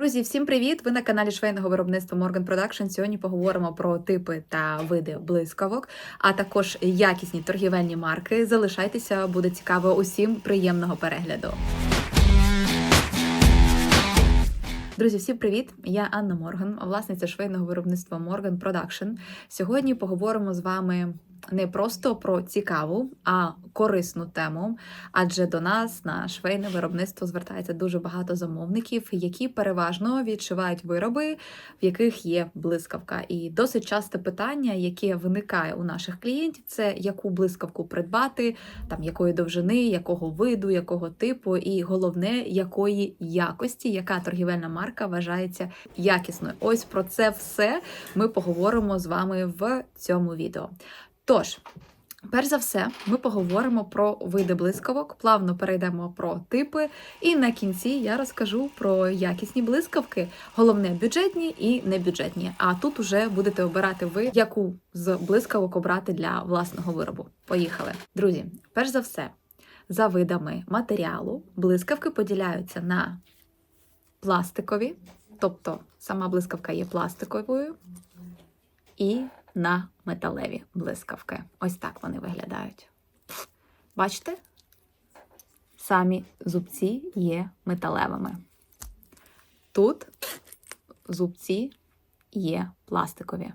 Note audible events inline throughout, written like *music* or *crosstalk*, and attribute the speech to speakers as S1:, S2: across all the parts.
S1: Друзі, всім привіт! Ви на каналі швейного виробництва Morgan Production. Сьогодні поговоримо про типи та види блискавок, а також якісні торгівельні марки. Залишайтеся, буде цікаво усім. Приємного перегляду. Друзі, всім привіт! Я Анна Морган, власниця швейного виробництва Morgan Production. Сьогодні поговоримо з вами не просто про цікаву, а корисну тему. Адже до нас на швейне виробництво звертається дуже багато замовників, які переважно відшивають вироби, в яких є блискавка. І досить часте питання, яке виникає у наших клієнтів, це яку блискавку придбати, там якої довжини, якого виду, якого типу, і головне, якої якості, яка торгівельна марка вважається якісною. Ось про це все ми поговоримо з вами в цьому відео. Тож, перш за все, ми поговоримо про види блискавок, плавно перейдемо про типи, і на кінці я розкажу про якісні блискавки, головне бюджетні і небюджетні. А тут уже будете обирати ви, яку з блискавок обрати для власного виробу. Поїхали, друзі. Перш за все, за видами матеріалу блискавки поділяються на пластикові, тобто сама блискавка є пластиковою, і на металеві блискавки. Ось так вони виглядають. Бачите? Самі зубці є металевими. Тут зубці є пластикові.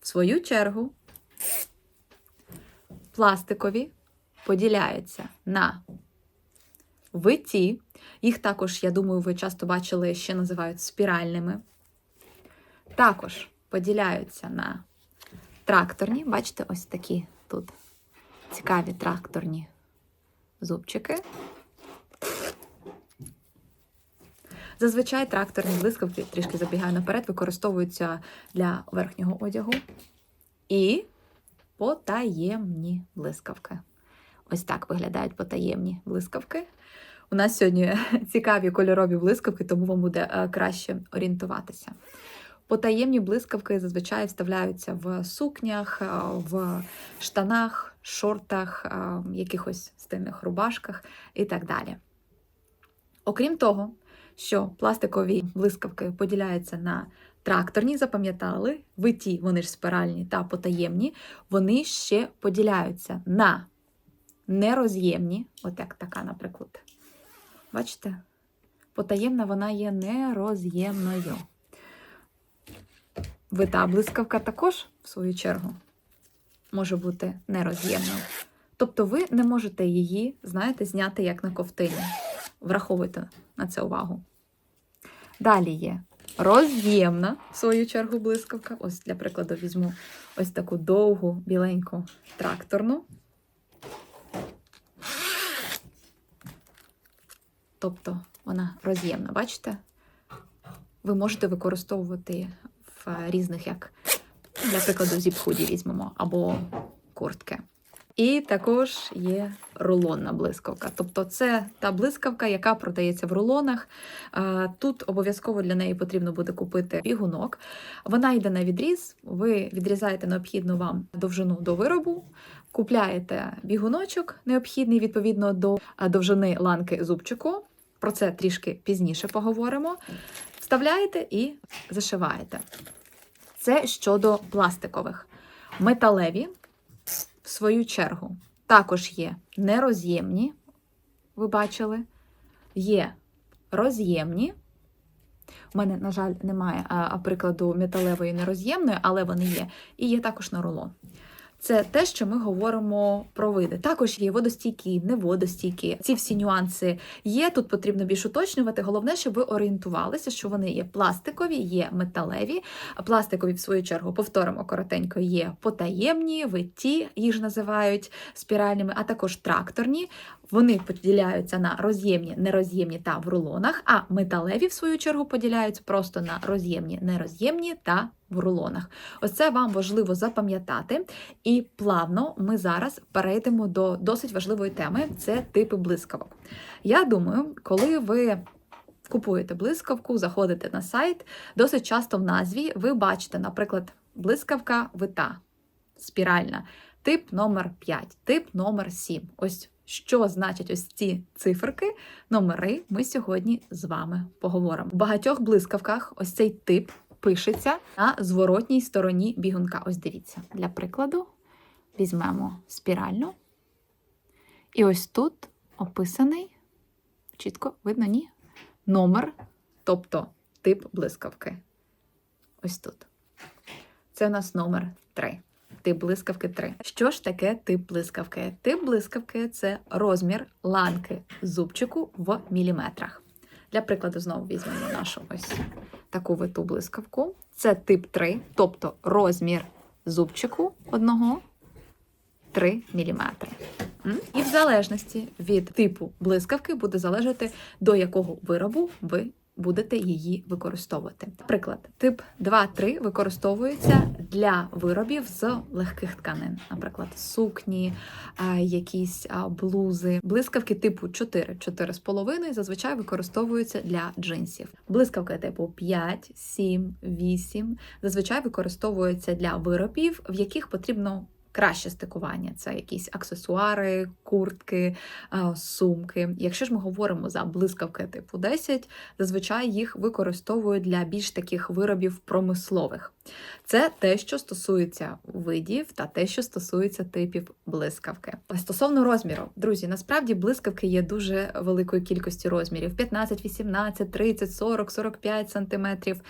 S1: В свою чергу, пластикові поділяються на виті. Їх також, я думаю, ви часто бачили, ще називають спіральними. Також поділяються на тракторні. Бачите, ось такі тут цікаві тракторні зубчики. Зазвичай тракторні блискавки, трішки забігаю наперед, використовуються для верхнього одягу. І потаємні блискавки. Ось так виглядають потаємні блискавки. У нас сьогодні *laughs* цікаві кольорові блискавки, тому вам буде е, краще орієнтуватися. Потаємні блискавки зазвичай вставляються в сукнях, е, в штанах, шортах, е, якихось стильних рубашках і так далі. Окрім того, що пластикові блискавки поділяються на тракторні, запам'ятали, виті, вони ж спиральні та потаємні, вони ще поділяються на нероз'ємні, от як така, наприклад. Бачите? Потаємна вона є нероз'ємною. Вита блискавка також, в свою чергу, може бути нероз'ємною. Тобто ви не можете її, знаєте, зняти як на ковтині. Враховуйте на це увагу. Далі є роз'ємна, в свою чергу, блискавка. Ось, для прикладу, візьму ось таку довгу, біленьку тракторну. Тобто вона роз'ємна, бачите? Ви можете використовувати різних, як, для прикладу, зіп-худі візьмемо, або куртки. І також є рулонна блискавка. Тобто це та блискавка, яка продається в рулонах. Е, Тут обов'язково для неї потрібно буде купити бігунок. Вона йде на відріз, ви відрізаєте необхідну вам довжину до виробу, купляєте бігуночок, необхідний відповідно до е, довжини ланки зубчику. Про це трішки пізніше поговоримо. Вставляєте і зашиваєте. Це щодо пластикових. Металеві, в свою чергу, також є нероз'ємні, ви бачили, є роз'ємні. У мене, на жаль, немає а, прикладу металевої нероз'ємної, але вони є. І є також на рулон. Це те, що ми говоримо про види. Також є водостійкі, неводостійкі. Ці всі нюанси є. Тут потрібно більш уточнювати. Головне, щоб ви орієнтувалися, що вони є пластикові, є металеві. Пластикові, в свою чергу, повторимо коротенько, є потаємні, виті, їх називають спіральними, а також тракторні. Вони поділяються на роз'ємні, нероз'ємні та в рулонах, а металеві, в свою чергу, поділяються просто на роз'ємні, нероз'ємні та в рулонах. Ось це вам важливо запам'ятати. І плавно ми зараз перейдемо до досить важливої теми це типи блискавок. Я думаю, коли ви купуєте блискавку, заходите на сайт, досить часто в назві ви бачите, наприклад, блискавка вита, спіральна, тип номер 5, тип номер 7. Ось що значать ось ці циферки, номери, ми сьогодні з вами поговоримо. У багатьох блискавках ось цей тип пишеться на зворотній стороні бігунка. Ось дивіться, для прикладу візьмемо спіральну. І ось тут описаний, чітко видно, ні? Номер, тобто тип блискавки. Ось тут. Це у нас номер 3. Тип блискавки 3. Що ж таке тип блискавки? Тип блискавки це розмір ланки зубчику в міліметрах. Для прикладу, знову візьмемо нашу ось таку виту блискавку. Це тип 3, тобто розмір зубчику одного 3 мм. І в залежності від типу блискавки буде залежати, до якого виробу ви будете її використовувати. Наприклад, тип 2-3 використовується для виробів з легких тканин, наприклад, сукні, якісь блузи. Блискавки типу 4, 4,5 зазвичай використовуються для джинсів. Блискавки типу 5, 7, 8 зазвичай використовуються для виробів, в яких потрібно краще стикування. Це якісь аксесуари, куртки, е, сумки. Якщо ж ми говоримо за блискавки типу 10, зазвичай їх використовують для більш таких виробів промислових. Це те, що стосується видів, та те, що стосується типів блискавки. Стосовно розміру, друзі, насправді блискавки є дуже великої кількості розмірів: 15, 18, 30, 40, 45 сантиметрів.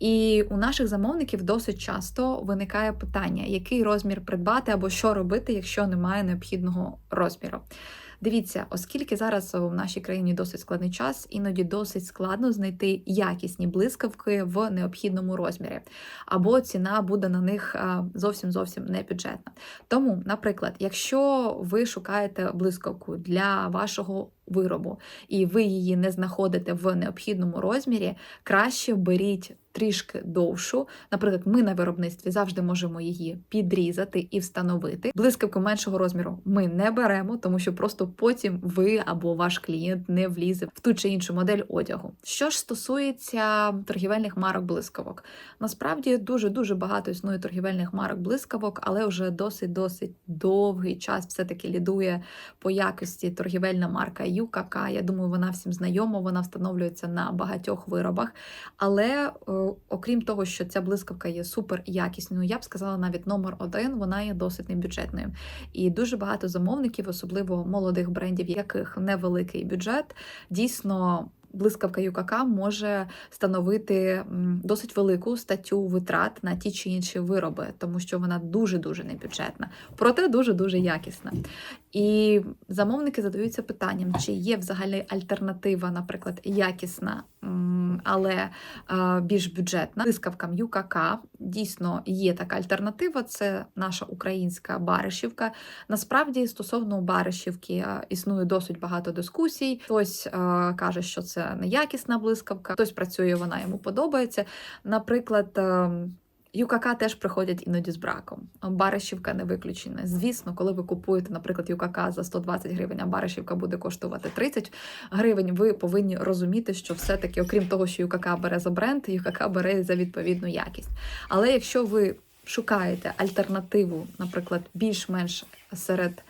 S1: І у наших замовників досить часто виникає питання, який розмір придбати або що робити, якщо немає необхідного розміру. Дивіться, оскільки зараз в нашій країні досить складний час, іноді досить складно знайти якісні блискавки в необхідному розмірі, або ціна буде на них зовсім зовсім не бюджетна. Тому, наприклад, якщо ви шукаєте блискавку для вашого виробу, і ви її не знаходите в необхідному розмірі, краще беріть трішки довшу. Наприклад, ми на виробництві завжди можемо її підрізати і встановити. Блискавку меншого розміру ми не беремо, тому що просто потім ви або ваш клієнт не влізе в ту чи іншу модель одягу. Що ж стосується торгівельних марок блискавок, насправді дуже дуже багато існує торгівельних марок блискавок, але вже досить досить довгий час все-таки лідує по якості торгівельна марка ЮКК. Я думаю, вона всім знайома, вона встановлюється на багатьох виробах. Але е, окрім того, що ця блискавка є супер якісною, я б сказала, навіть номер один, вона є досить небюджетною. І дуже багато замовників, особливо молодих брендів, яких невеликий бюджет, дійсно. Блискавка ЮКК може становити досить велику статтю витрат на ті чи інші вироби, тому що вона дуже дуже небюджетна, проте дуже дуже якісна. І замовники задаються питанням, чи є взагалі альтернатива, наприклад, якісна, але більш бюджетна блискавкам ЮКК. Дійсно є така альтернатива. Це наша українська баришівка. Насправді, стосовно баришівки, існує досить багато дискусій. Хтось каже, що це неякісна блискавка, хтось працює, вона йому подобається. Наприклад. Ем, ЮКК теж приходять іноді з браком. Баришівка не виключена. Звісно, коли ви купуєте, наприклад, ЮКК за 120 гривень, а баришівка буде коштувати 30 гривень, ви повинні розуміти, що все-таки, окрім того, що ЮКК бере за бренд, ЮКК бере за відповідну якість. Але якщо ви шукаєте альтернативу, наприклад, більш-менш серед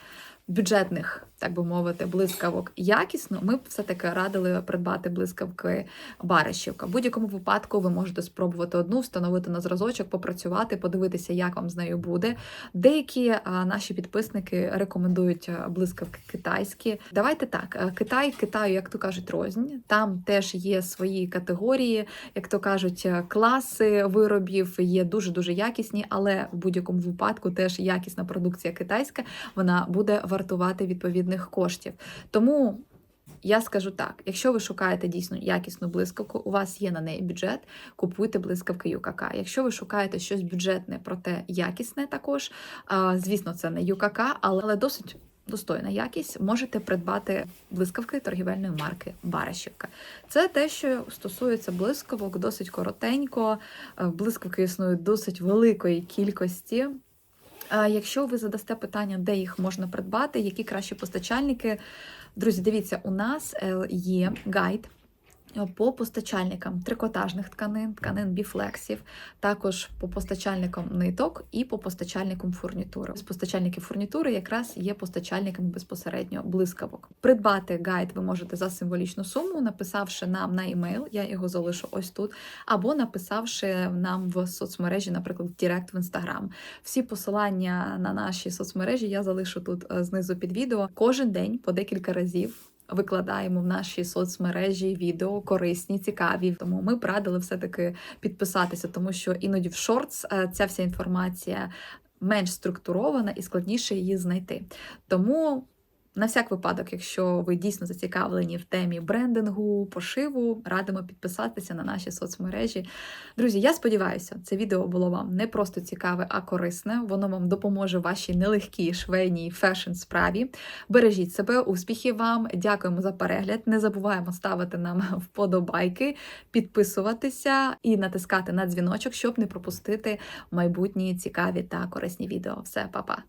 S1: бюджетних, так би мовити, блискавок якісно, ми б все-таки радили придбати блискавки Баришівка. В будь-якому випадку ви можете спробувати одну, встановити на зразочок, попрацювати, подивитися, як вам з нею буде. Деякі а, наші підписники рекомендують блискавки китайські. Давайте так, Китай, Китаю, як то кажуть, рознь. Там теж є свої категорії, як то кажуть, класи виробів є дуже дуже якісні, але в будь-якому випадку теж якісна продукція китайська вона буде вартувати відповідних коштів. Тому я скажу так: якщо ви шукаєте дійсно якісну блискавку, у вас є на неї бюджет, купуйте блискавки ЮКК. Якщо ви шукаєте щось бюджетне, проте якісне також, звісно, це не ЮКК, але досить. Достойна якість, можете придбати блискавки торгівельної марки Барашівка. Це те, що стосується блискавок, досить коротенько. Блискавки існують досить великої кількості. Якщо ви задасте питання, де їх можна придбати, які кращі постачальники, друзі, дивіться, у нас е, є гайд. По постачальникам трикотажних тканин, тканин біфлексів, також по постачальникам ниток і по постачальникам фурнітури. З постачальників фурнітури якраз є постачальниками безпосередньо блискавок. Придбати гайд ви можете за символічну суму, написавши нам на емейл, я його залишу ось тут, або написавши нам в соцмережі, наприклад, Директ в Інстаграм. Всі посилання на наші соцмережі я залишу тут е, знизу під відео. Кожен день по декілька разів. Викладаємо в наші соцмережі відео корисні, цікаві. Тому ми б радили все-таки підписатися, тому що іноді в шортс е, ця вся інформація менш структурована і складніше її знайти. Тому. На всяк випадок, якщо ви дійсно зацікавлені в темі брендингу, пошиву, радимо підписатися на наші соцмережі. Друзі, я сподіваюся, це відео було вам не просто цікаве, а корисне. Воно вам допоможе вашій нелегкій швейній фешн справі. Бережіть себе, успіхів вам! Дякуємо за перегляд. Не забуваємо ставити нам *laughs* вподобайки, підписуватися і натискати на дзвіночок, щоб не пропустити майбутні цікаві та корисні відео. Все, па-па!